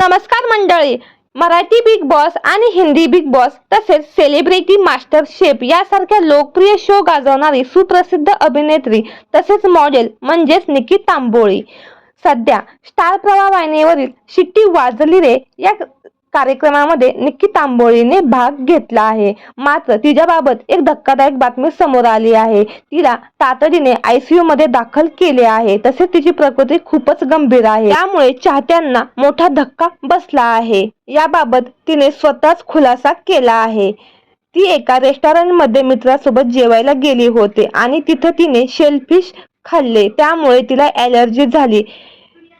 नमस्कार मंडळी. Marathi Bigg Boss आणि हिंदी बिग बॉस तसेच सेलिब्रिटी मास्टर शेफ यासारख्या लोकप्रिय शो गाजवणारी सुप्रसिद्ध अभिनेत्री तसेच मॉडेल म्हणजेच निकी तांबोळी. सध्या स्टार प्रवाह वाहिनीवरील शिट्टी वाजली रे या कार्यक्रमामध्ये निक्की तांबोळीने भाग घेतला आहे. मात्र तिच्याबाबत एक धक्कादायक बातमी समोर आली आहे. तिला तातडीने आयसीयू मध्ये दाखल केले आहे. तसेच तिची प्रकृती खूपच गंभीर आहे. त्यामुळे चाहत्यांना मोठा धक्का बसला आहे. याबाबत तिने स्वतःच खुलासा केला आहे. ती एका रेस्टॉरंटमध्ये मित्रासोबत जेवायला गेली होते आणि तिथं तिने शेलफिश खाल्ले. त्यामुळे तिला ॲलर्जी झाली.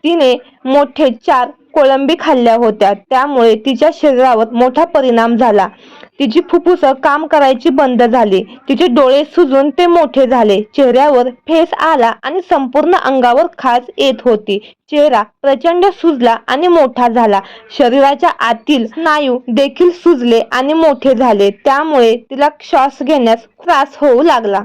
तिने मोठे चार कोळंबी खाल्ल्या होत्या. त्यामुळे तिच्या शरीरावर मोठा परिणाम झाला. तिची फुफ्फुसं काम करायची बंद झाली. तिचे डोळे सुजून ते मोठे झाले. चेहऱ्यावर फेस आला आणि संपूर्ण अंगावर खाज येत होती. चेहरा प्रचंड सुजला आणि मोठा झाला. शरीराच्या आतील स्नायू देखील सुजले आणि मोठे झाले. त्यामुळे तिला श्वास घेण्यास त्रास होऊ लागला.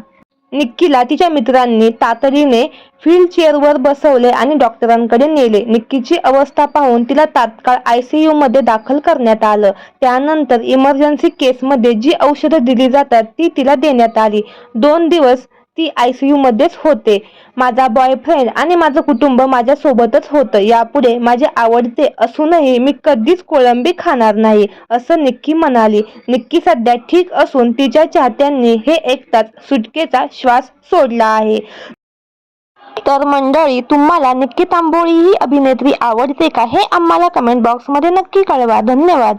निक्कीला तिच्या मित्रांनी तातडीने व्हीलचेअरवर बसवले आणि डॉक्टरांकडे नेले. निक्कीची अवस्था पाहून तिला तात्काळ आयसीयू मध्ये दाखल करण्यात आलं. त्यानंतर इमर्जन्सी केसमध्ये जी औषधं दिली जातात ती तिला देण्यात आली. दोन दिवस ती आय सी मध्येच होते. माझा बॉयफ्रेंड आणि माझं कुटुंब माझ्या सोबतच होतं. यापुढे माझे आवडते असूनही मी कधीच कोळंबी खाणार नाही असं निक्की म्हणाली. निक्की सध्या ठीक असून तिच्या चाहत्यांनी हे ऐकताच सुटकेचा श्वास सोडला आहे. तर मंडळी तुम्हाला निक्की तांबोळी ही अभिनेत्री आवडते का हे आम्हाला कमेंट बॉक्समध्ये नक्की कळवा. धन्यवाद.